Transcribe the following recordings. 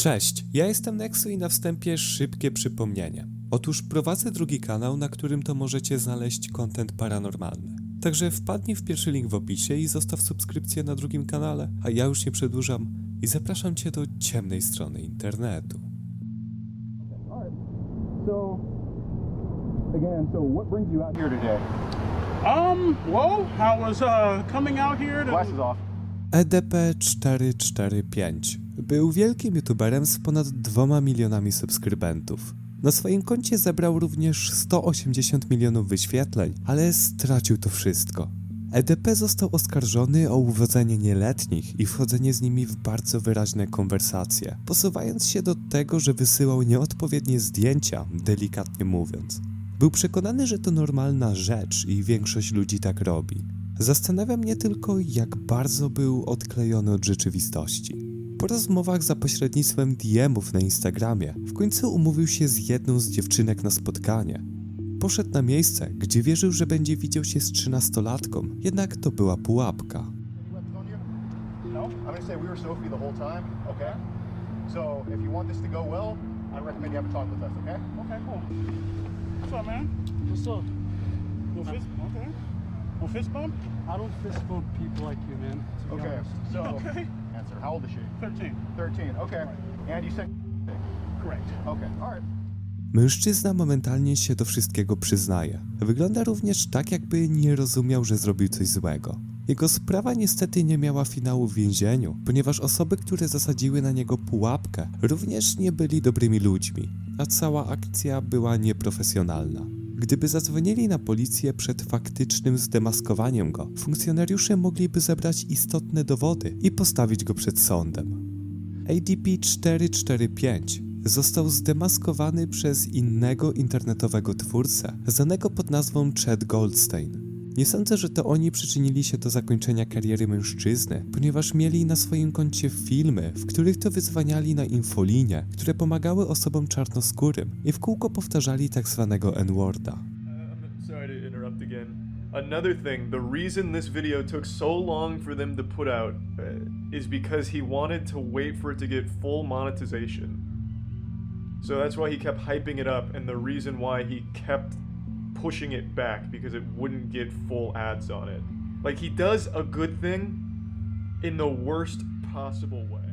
Cześć, ja jestem Nexu i na wstępie szybkie przypomnienie. Otóż prowadzę drugi kanał, na którym to możecie znaleźć content paranormalny. Także wpadnij w pierwszy link w opisie i zostaw subskrypcję na drugim kanale, a ja już nie przedłużam i zapraszam Cię do ciemnej strony internetu. Alright. So, again, so what brings you out here today? Um, well, I was uh coming out here to Glasses off. E EDP445 był wielkim youtuberem z ponad 2 milionami subskrybentów. Na swoim koncie zebrał również 180 milionów wyświetleń, ale stracił to wszystko. EDP został oskarżony o uwodzenie nieletnich i wchodzenie z nimi w bardzo wyraźne konwersacje, posuwając się do tego, że wysyłał nieodpowiednie zdjęcia, delikatnie mówiąc. Był przekonany, że to normalna rzecz i większość ludzi tak robi. Zastanawia mnie tylko, jak bardzo był odklejony od rzeczywistości. Po rozmowach za pośrednictwem DM-ów na Instagramie, w końcu umówił się z jedną z dziewczynek na spotkanie. Poszedł na miejsce, gdzie wierzył, że będzie widział się z trzynastolatką, jednak to była pułapka. No? Okay? So, well, fist bump? I don't fist bump people like you, man. Okay, Okay. Answer. How old is she? Thirteen. 13, okay. And you said Correct. Okay, alright. Mężczyzna momentalnie się do wszystkiego przyznaje. Wygląda również tak, jakby nie rozumiał, że zrobił coś złego. Jego sprawa niestety nie miała finału w więzieniu, ponieważ osoby, które zasadziły na niego pułapkę, również nie byli dobrymi ludźmi, a cała akcja była nieprofesjonalna. Gdyby zadzwonili na policję przed faktycznym zdemaskowaniem go, funkcjonariusze mogliby zebrać istotne dowody i postawić go przed sądem. ADP445 został zdemaskowany przez innego internetowego twórcę, znanego pod nazwą Chad Goldstein. Nie sądzę, że to oni przyczynili się do zakończenia kariery mężczyzny, ponieważ mieli na swoim koncie filmy, w których to wyzwaniali na infolinie, które pomagały osobom czarnoskórym i w kółko powtarzali tak zwanego N-worda. Another thing, the reason this video took so long for them to put out uh, is because he wanted to wait for it to get full monetization. So that's why he kept hyping it up, and the reason why he kept pushing it back because it wouldn't get full ads on it. Like, he does a good thing in the worst possible way.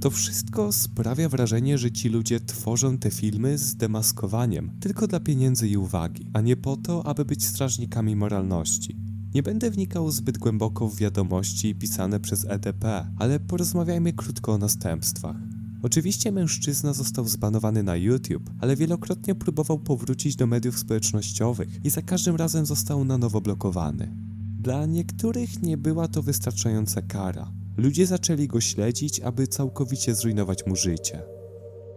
To wszystko sprawia wrażenie, że ci ludzie tworzą te filmy z demaskowaniem tylko dla pieniędzy i uwagi, a nie po to, aby być strażnikami moralności. Nie będę wnikał zbyt głęboko w wiadomości pisane przez EDP, ale porozmawiajmy krótko o następstwach. Oczywiście mężczyzna został zbanowany na YouTube, ale wielokrotnie próbował powrócić do mediów społecznościowych i za każdym razem został na nowo blokowany. Dla niektórych nie była to wystarczająca kara. Ludzie zaczęli go śledzić, aby całkowicie zrujnować mu życie.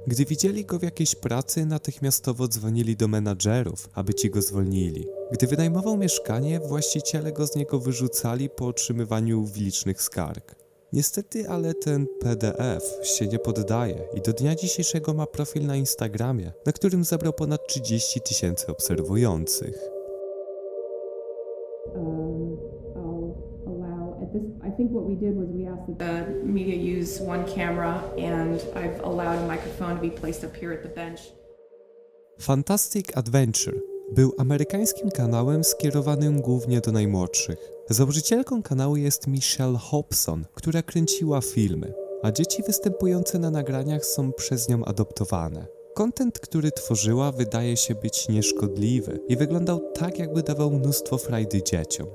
Gdy widzieli go w jakiejś pracy, natychmiastowo dzwonili do menadżerów, aby ci go zwolnili. Gdy wynajmował mieszkanie, właściciele go z niego wyrzucali po otrzymywaniu licznych skarg. Niestety, ale ten PDF się nie poddaje i do dnia dzisiejszego ma profil na Instagramie, na którym zebrał ponad 30 tysięcy obserwujących. um, I'll allow, at this, I think what we did was we asked that the media use one camera and I've allowed a microphone to be placed up here at the bench. Fantastic Adventure był amerykańskim kanałem skierowanym głównie do najmłodszych. Założycielką kanału jest Michelle Hobson, która kręciła filmy, a dzieci występujące na nagraniach są przez nią adoptowane. Content, który tworzyła, wydaje się być nieszkodliwy i wyglądał tak, jakby dawał mnóstwo frajdy dzieciom.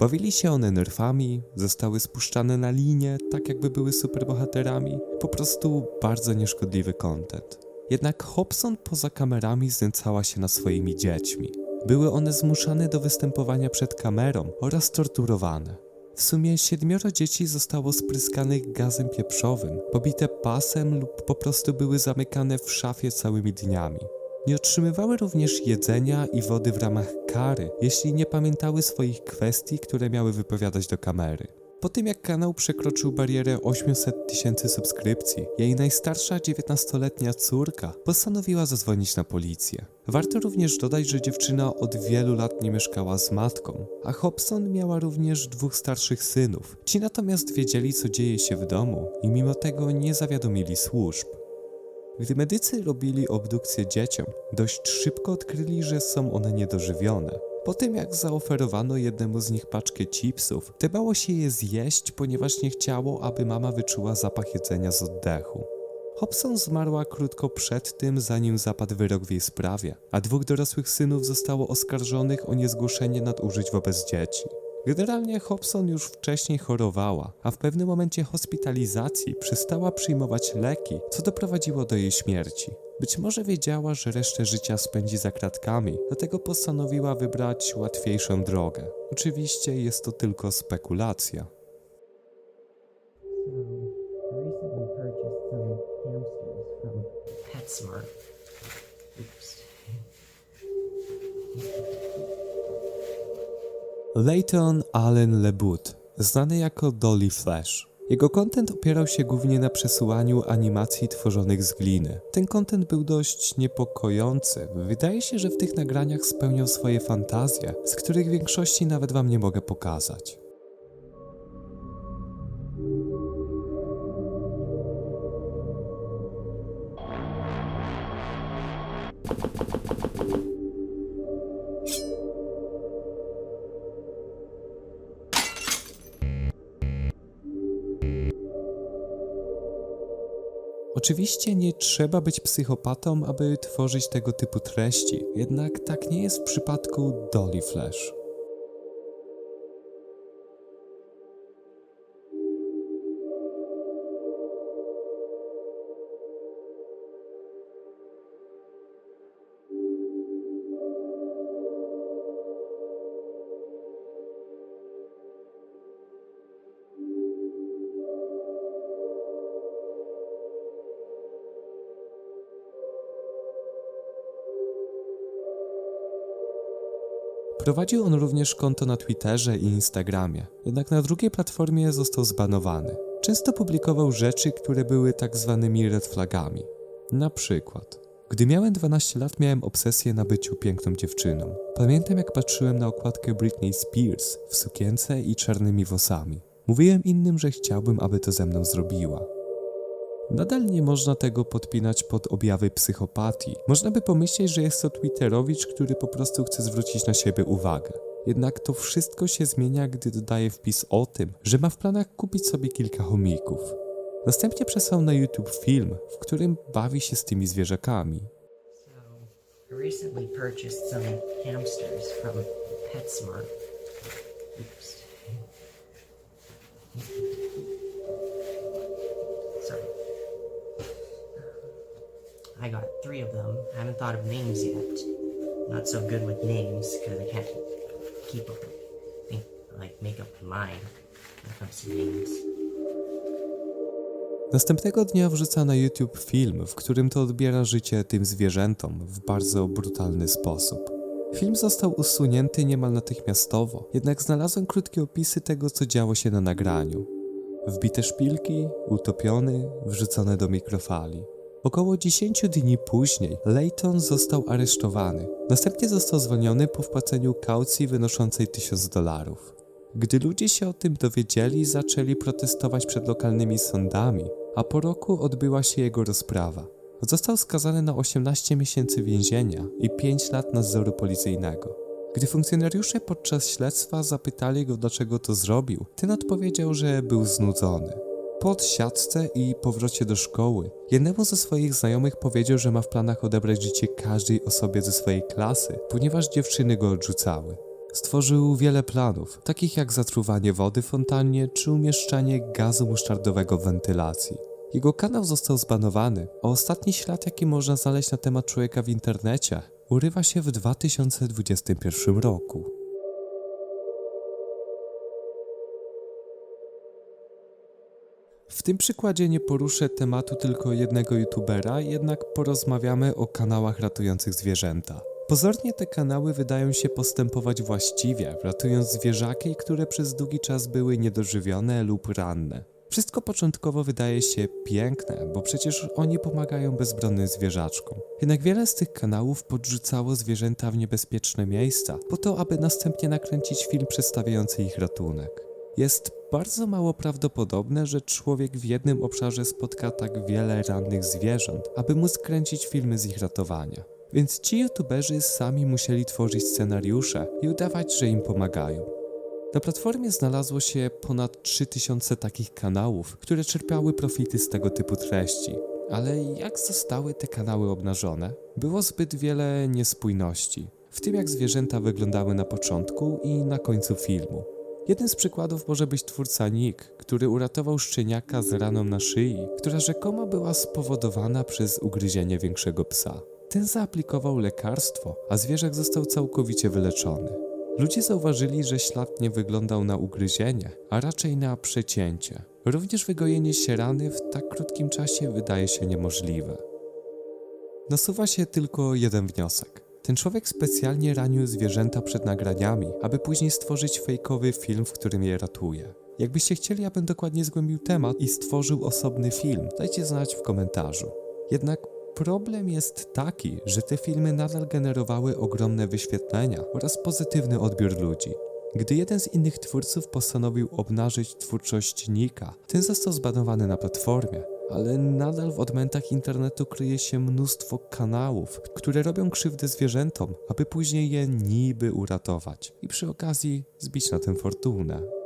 Bawili się one nerfami, zostały spuszczane na linię, tak jakby były superbohaterami. Po prostu bardzo nieszkodliwy content. Jednak Hobson poza kamerami znęcała się nad swoimi dziećmi. Były one zmuszane do występowania przed kamerą oraz torturowane. W sumie siedmioro dzieci zostało spryskanych gazem pieprzowym, pobite pasem lub po prostu były zamykane w szafie całymi dniami. Nie otrzymywały również jedzenia i wody w ramach kary, jeśli nie pamiętały swoich kwestii, które miały wypowiadać do kamery. Po tym jak kanał przekroczył barierę 800 tysięcy subskrypcji, jej najstarsza 19-letnia córka postanowiła zadzwonić na policję. Warto również dodać, że dziewczyna od wielu lat nie mieszkała z matką, a Hobson miała również dwóch starszych synów. Ci natomiast wiedzieli, co dzieje się w domu i mimo tego nie zawiadomili służb. Gdy medycy robili obdukcję dzieciom, dość szybko odkryli, że są one niedożywione. Po tym jak zaoferowano jednemu z nich paczkę chipsów, tebało się je zjeść, ponieważ nie chciało, aby mama wyczuła zapach jedzenia z oddechu. Hobson zmarła krótko przed tym, zanim zapadł wyrok w jej sprawie, a dwóch dorosłych synów zostało oskarżonych o niezgłoszenie nadużyć wobec dzieci. Generalnie Hobson już wcześniej chorowała, a w pewnym momencie hospitalizacji przestała przyjmować leki, co doprowadziło do jej śmierci. Być może wiedziała, że resztę życia spędzi za kratkami, dlatego postanowiła wybrać łatwiejszą drogę. Oczywiście jest to tylko spekulacja. Leighton Allen LeBoot, znany jako Dolly Flash. Jego content opierał się głównie na przesyłaniu animacji tworzonych z gliny. Ten content był dość niepokojący. Wydaje się, że w tych nagraniach spełniał swoje fantazje, z których większości nawet wam nie mogę pokazać. Oczywiście nie trzeba być psychopatą, aby tworzyć tego typu treści, jednak tak nie jest w przypadku Dolly Flash. Prowadził on również konto na Twitterze i Instagramie, jednak na drugiej platformie został zbanowany. Często publikował rzeczy, które były tak zwanymi red flagami. Na przykład, gdy miałem 12 lat, miałem obsesję na byciu piękną dziewczyną. Pamiętam, jak patrzyłem na okładkę Britney Spears w sukience i czarnymi włosami. Mówiłem innym, że chciałbym, aby to ze mną zrobiła. Nadal nie można tego podpinać pod objawy psychopatii. Można by pomyśleć, że jest to Twitterowicz, który po prostu chce zwrócić na siebie uwagę. Jednak to wszystko się zmienia, gdy dodaje wpis o tym, że ma w planach kupić sobie kilka chomików. Następnie przesłał na YouTube film, w którym bawi się z tymi zwierzakami. So, hamsters PetSmart. I got three of them. I haven't thought of names yet. Not so good with names because I can't keep up, think, like make up my mind when it comes to names. Następnego dnia wrzuca na YouTube film, w którym to odbiera życie tym zwierzętom w bardzo brutalny sposób. Film został usunięty niemal natychmiastowo, jednak znalazłem krótkie opisy tego, co działo się na nagraniu. Wbite szpilki, utopiony, wrzucone do mikrofali. Około 10 dni później Layton został aresztowany. Następnie został zwolniony po wpłaceniu kaucji wynoszącej 1000 dolarów. Gdy ludzie się o tym dowiedzieli, zaczęli protestować przed lokalnymi sądami, a po roku odbyła się jego rozprawa. Został skazany na 18 miesięcy więzienia i 5 lat nadzoru policyjnego. Gdy funkcjonariusze podczas śledztwa zapytali go, dlaczego to zrobił, ten odpowiedział, że był znudzony. Po odsiadce i powrocie do szkoły, jednemu ze swoich znajomych powiedział, że ma w planach odebrać życie każdej osobie ze swojej klasy, ponieważ dziewczyny go odrzucały. Stworzył wiele planów, takich jak zatruwanie wody w fontannie czy umieszczanie gazu musztardowego w wentylacji. Jego kanał został zbanowany, a ostatni ślad, jaki można znaleźć na temat człowieka w internecie, urywa się w 2021 roku. W tym przykładzie nie poruszę tematu tylko jednego youtubera, jednak porozmawiamy o kanałach ratujących zwierzęta. Pozornie te kanały wydają się postępować właściwie, ratując zwierzaki, które przez długi czas były niedożywione lub ranne. Wszystko początkowo wydaje się piękne, bo przecież oni pomagają bezbronnym zwierzaczkom. Jednak wiele z tych kanałów podrzucało zwierzęta w niebezpieczne miejsca, po to, aby następnie nakręcić film przedstawiający ich ratunek. Jest bardzo mało prawdopodobne, że człowiek w jednym obszarze spotka tak wiele rannych zwierząt, aby móc kręcić filmy z ich ratowania. Więc ci youtuberzy sami musieli tworzyć scenariusze i udawać, że im pomagają. Na platformie znalazło się ponad 3000 takich kanałów, które czerpiały profity z tego typu treści. Ale jak zostały te kanały obnażone? Było zbyt wiele niespójności, w tym jak zwierzęta wyglądały na początku i na końcu filmu. Jednym z przykładów może być twórca Nick, który uratował szczeniaka z raną na szyi, która rzekomo była spowodowana przez ugryzienie większego psa. Ten zaaplikował lekarstwo, a zwierzak został całkowicie wyleczony. Ludzie zauważyli, że ślad nie wyglądał na ugryzienie, a raczej na przecięcie. Również wygojenie się rany w tak krótkim czasie wydaje się niemożliwe. Nasuwa się tylko jeden wniosek. Ten człowiek specjalnie ranił zwierzęta przed nagraniami, aby później stworzyć fejkowy film, w którym je ratuje. Jakbyście chcieli, abym dokładnie zgłębił temat i stworzył osobny film, dajcie znać w komentarzu. Jednak problem jest taki, że te filmy nadal generowały ogromne wyświetlenia oraz pozytywny odbiór ludzi. Gdy jeden z innych twórców postanowił obnażyć twórczość Nika, ten został zbanowany na platformie, ale nadal w odmętach internetu kryje się mnóstwo kanałów, które robią krzywdę zwierzętom, aby później je niby uratować i przy okazji zbić na tym fortunę.